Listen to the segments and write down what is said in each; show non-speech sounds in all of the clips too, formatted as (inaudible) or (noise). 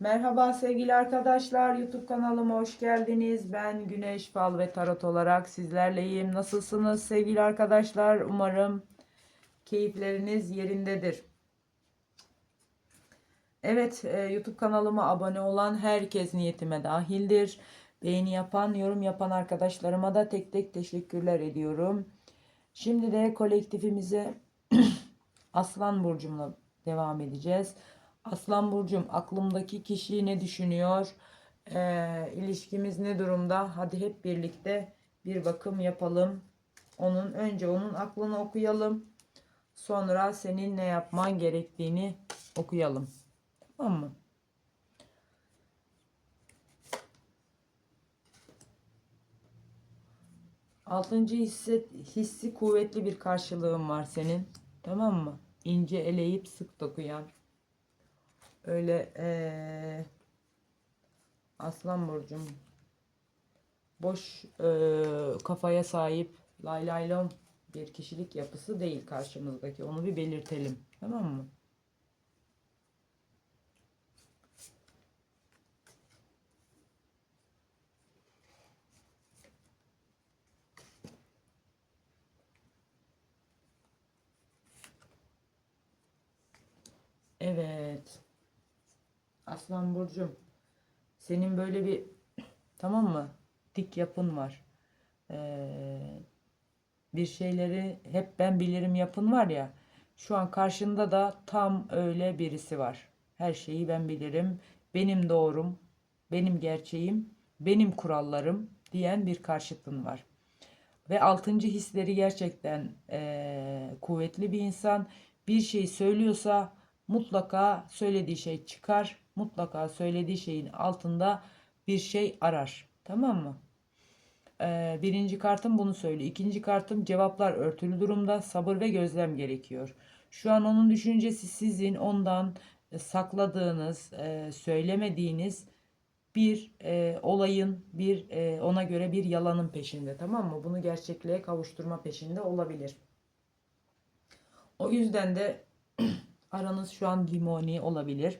Merhaba sevgili arkadaşlar. YouTube kanalıma hoş geldiniz. Ben Güneş Fal ve Tarot olarak sizlerleyim. Nasılsınız sevgili arkadaşlar? Umarım keyifleriniz yerindedir. Evet, e, YouTube kanalıma abone olan herkes niyetime dahildir. Beğeni yapan, yorum yapan arkadaşlarıma da tek tek teşekkürler ediyorum. Şimdi de kolektifimize (clears throat) Aslan Burcu'mla devam edeceğiz. Aslan Burcu'm aklımdaki kişi ne düşünüyor? Ee, ilişkimiz ne durumda? Hadi hep birlikte bir bakım yapalım. Onun önce onun aklını okuyalım. Sonra senin ne yapman gerektiğini okuyalım. Tamam mı? Altıncı hissi, hissi kuvvetli bir karşılığın var senin. Tamam mı? İnce eleyip sık dokuyan. Öyle eee, Aslan Burcu'm boş eee, kafaya sahip lay lay lom bir kişilik yapısı değil karşımızdaki. Onu bir belirtelim. Tamam mı? Evet. Aslan Burcu'm senin böyle bir tamam mı? Dik yapın var. Ee, bir şeyleri hep ben bilirim yapın var ya. Şu an karşında da tam öyle birisi var. Her şeyi ben bilirim. Benim doğrum, benim gerçeğim, benim kurallarım diyen bir karşıtın var. Ve altıncı hisleri gerçekten eee, kuvvetli bir insan. Bir şey söylüyorsa mutlaka söylediği şey çıkar. Mutlaka söylediği şeyin altında bir şey arar. Tamam mı? Eee, birinci kartım bunu söylüyor. İkinci kartım cevaplar örtülü durumda. Sabır ve gözlem gerekiyor. Şu an onun düşüncesi sizin ondan e, sakladığınız, e, söylemediğiniz bir e, olayın, bir e, ona göre bir yalanın peşinde tamam mı? Bunu gerçekliğe kavuşturma peşinde olabilir. O yüzden de (clears throat) aranız şu an limoni olabilir.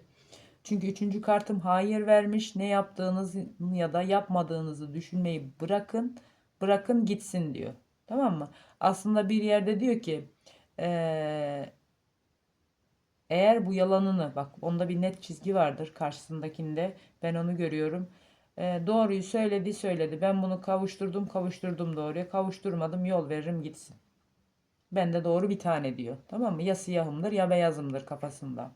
Çünkü üçüncü kartım hayır vermiş. Ne yaptığınızı ya da yapmadığınızı düşünmeyi bırakın. Bırakın gitsin diyor. Tamam mı? Aslında bir yerde diyor ki eee, eğer bu yalanını bak onda bir net çizgi vardır karşısındakinde ben onu görüyorum. Eee, doğruyu söyledi söyledi. Ben bunu kavuşturdum kavuşturdum doğruya kavuşturmadım yol veririm gitsin. Ben de doğru bir tane diyor. Tamam mı? Ya siyahımdır ya beyazımdır kafasında.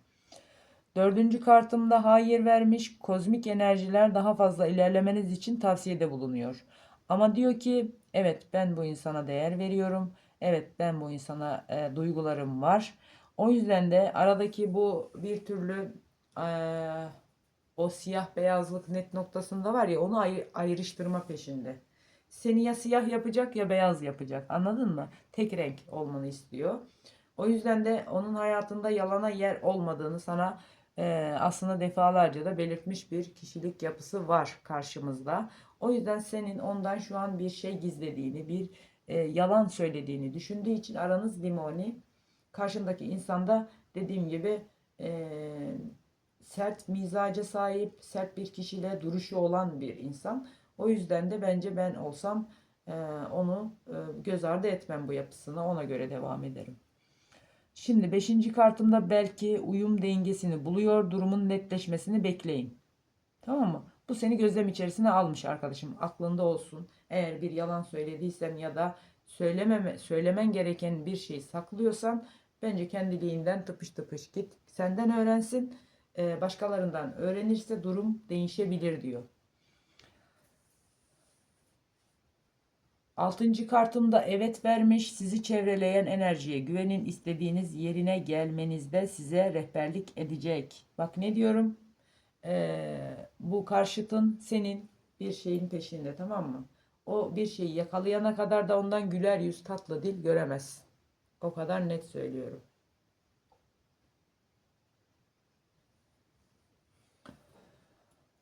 Dördüncü kartımda hayır vermiş. Kozmik enerjiler daha fazla ilerlemeniz için tavsiyede bulunuyor. Ama diyor ki evet ben bu insana değer veriyorum. Evet ben bu insana e, duygularım var. O yüzden de aradaki bu bir türlü e, o siyah beyazlık net noktasında var ya onu ayır- ayrıştırma peşinde. Seni ya siyah yapacak ya beyaz yapacak. Anladın mı? Tek renk olmanı istiyor. O yüzden de onun hayatında yalana yer olmadığını sana e, aslında defalarca da belirtmiş bir kişilik yapısı var karşımızda. O yüzden senin ondan şu an bir şey gizlediğini, bir e, yalan söylediğini düşündüğü için aranız limoni. Karşındaki insanda dediğim gibi e, sert mizaca sahip, sert bir kişiyle duruşu olan bir insan. O yüzden de bence ben olsam e, onu e, göz ardı etmem bu yapısına. Ona göre devam ederim. Şimdi beşinci kartımda belki uyum dengesini buluyor. Durumun netleşmesini bekleyin. Tamam mı? Bu seni gözlem içerisine almış arkadaşım. Aklında olsun. Eğer bir yalan söylediysen ya da söylememe, söylemen gereken bir şey saklıyorsan bence kendiliğinden tıpış tıpış git. Senden öğrensin. e, Başkalarından öğrenirse durum değişebilir diyor. Altıncı kartımda evet vermiş. Sizi çevreleyen enerjiye güvenin. istediğiniz yerine gelmenizde size rehberlik edecek. Bak ne diyorum? Ee, bu karşıtın senin bir şeyin peşinde tamam mı? O bir şeyi yakalayana kadar da ondan güler yüz tatlı dil göremezsin. O kadar net söylüyorum.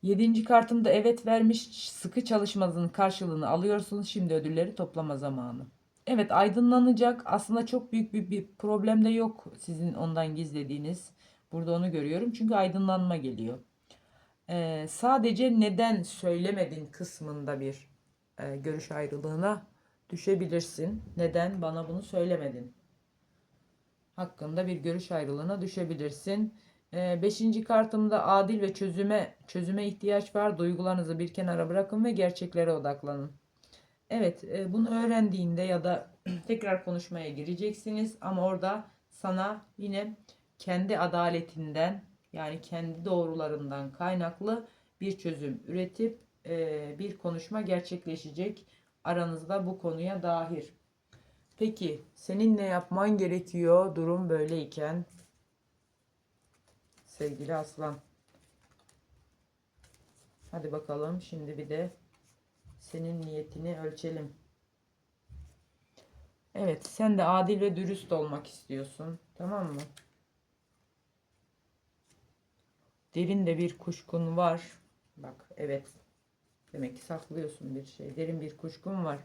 Yedinci kartımda evet vermiş sıkı çalışmanızın karşılığını alıyorsunuz. Şimdi ödülleri toplama zamanı. Evet aydınlanacak. Aslında çok büyük bir, bir problem de yok sizin ondan gizlediğiniz. Burada onu görüyorum. Çünkü aydınlanma geliyor. Ee, sadece neden söylemedin kısmında bir e, görüş ayrılığına düşebilirsin. Neden bana bunu söylemedin? Hakkında bir görüş ayrılığına düşebilirsin. Ee, beşinci kartımda adil ve çözüme çözüme ihtiyaç var. Duygularınızı bir kenara bırakın ve gerçeklere odaklanın. Evet, e, bunu öğrendiğinde ya da (clears throat) tekrar konuşmaya gireceksiniz ama orada sana yine kendi adaletinden yani kendi doğrularından kaynaklı bir çözüm üretip e, bir konuşma gerçekleşecek aranızda bu konuya dair. Peki senin ne yapman gerekiyor durum böyleyken? Sevgili aslan. Hadi bakalım şimdi bir de senin niyetini ölçelim. Evet, sen de adil ve dürüst olmak istiyorsun. Tamam mı? Derin de bir kuşkun var. Bak, evet. Demek ki saklıyorsun bir şey. Derin bir kuşkun var.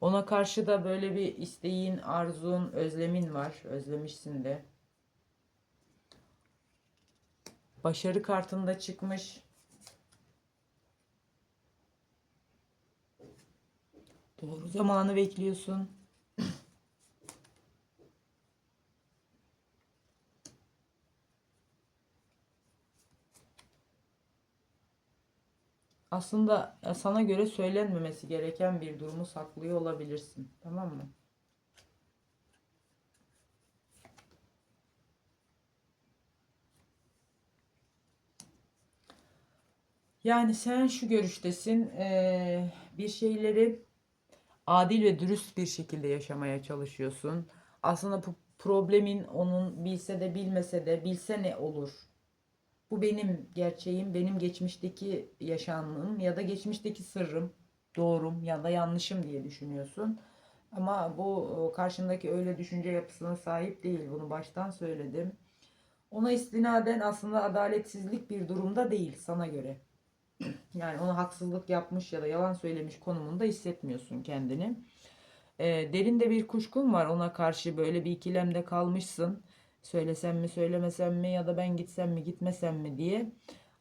Ona karşı da böyle bir isteğin, arzun, özlemin var. Özlemişsin de. Başarı kartında çıkmış. Doğru zamanı bekliyorsun. Aslında sana göre söylenmemesi gereken bir durumu saklıyor olabilirsin. Tamam mı? Yani sen şu görüştesin. eee, bir şeyleri adil ve dürüst bir şekilde yaşamaya çalışıyorsun. Aslında bu problemin onun bilse de bilmese de bilse ne olur? Bu benim gerçeğim, benim geçmişteki yaşamım ya da geçmişteki sırrım, doğrum ya da yanlışım diye düşünüyorsun. Ama bu karşındaki öyle düşünce yapısına sahip değil. Bunu baştan söyledim. Ona istinaden aslında adaletsizlik bir durumda değil sana göre. Yani ona haksızlık yapmış ya da yalan söylemiş konumunda hissetmiyorsun kendini. E, derinde bir kuşkun var ona karşı böyle bir ikilemde kalmışsın. Söylesem mi söylemesem mi ya da ben gitsem mi gitmesem mi diye.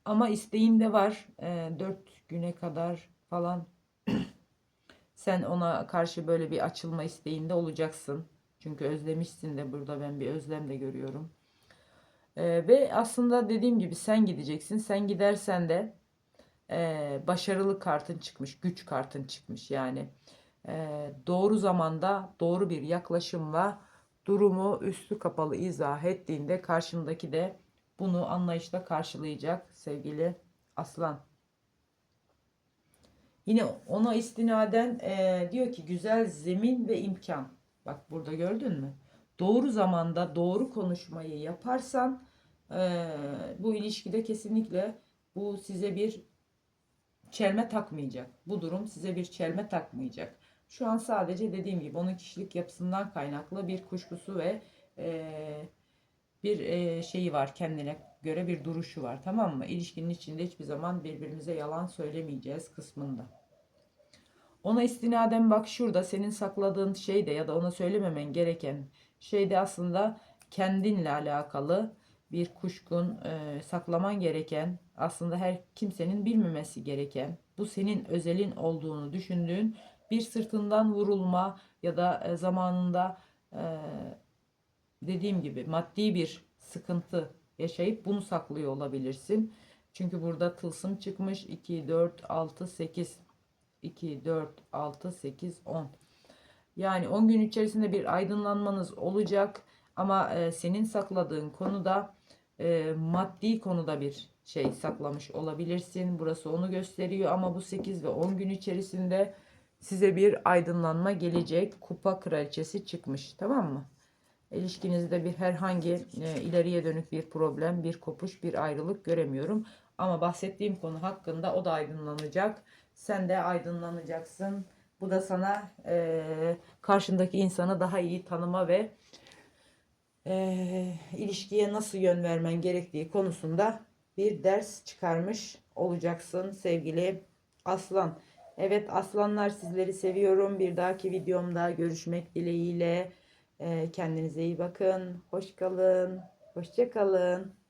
Ama isteğin de var. E, 4 güne kadar falan (clears throat) sen ona karşı böyle bir açılma isteğinde olacaksın. Çünkü özlemişsin de burada ben bir özlem de görüyorum. E, ve aslında dediğim gibi sen gideceksin. Sen gidersen de e, başarılı kartın çıkmış, güç kartın çıkmış. Yani e, doğru zamanda doğru bir yaklaşımla durumu üstü kapalı izah ettiğinde karşındaki de bunu anlayışla karşılayacak sevgili aslan. Yine ona istinaden e, diyor ki güzel zemin ve imkan. Bak burada gördün mü? Doğru zamanda doğru konuşmayı yaparsan e, bu ilişkide kesinlikle bu size bir çelme takmayacak. Bu durum size bir çelme takmayacak. Şu an sadece dediğim gibi onun kişilik yapısından kaynaklı bir kuşkusu ve e, bir e, şeyi var kendine göre bir duruşu var tamam mı? İlişkinin içinde hiçbir zaman birbirimize yalan söylemeyeceğiz kısmında. Ona istinaden bak şurada senin sakladığın şey de ya da ona söylememen gereken şey de aslında kendinle alakalı bir kuşkun e, saklaman gereken aslında her kimsenin bilmemesi gereken bu senin özelin olduğunu düşündüğün bir sırtından vurulma ya da e, zamanında e, dediğim gibi maddi bir sıkıntı yaşayıp bunu saklıyor olabilirsin. Çünkü burada tılsım çıkmış 2, 4, 6, 8, 2, 4, 6, 8, 10. Yani 10 gün içerisinde bir aydınlanmanız olacak ama e, senin sakladığın konuda e, maddi konuda bir şey saklamış olabilirsin. Burası onu gösteriyor ama bu 8 ve 10 gün içerisinde size bir aydınlanma gelecek. Kupa kraliçesi çıkmış tamam mı? İlişkinizde bir herhangi e, ileriye dönük bir problem, bir kopuş, bir ayrılık göremiyorum. Ama bahsettiğim konu hakkında o da aydınlanacak. Sen de aydınlanacaksın. Bu da sana e, karşındaki insanı daha iyi tanıma ve e, ilişkiye nasıl yön vermen gerektiği konusunda bir ders çıkarmış olacaksın sevgili aslan. Evet aslanlar sizleri seviyorum. Bir dahaki videomda görüşmek dileğiyle. E, kendinize iyi bakın. Hoş kalın. Hoşça kalın.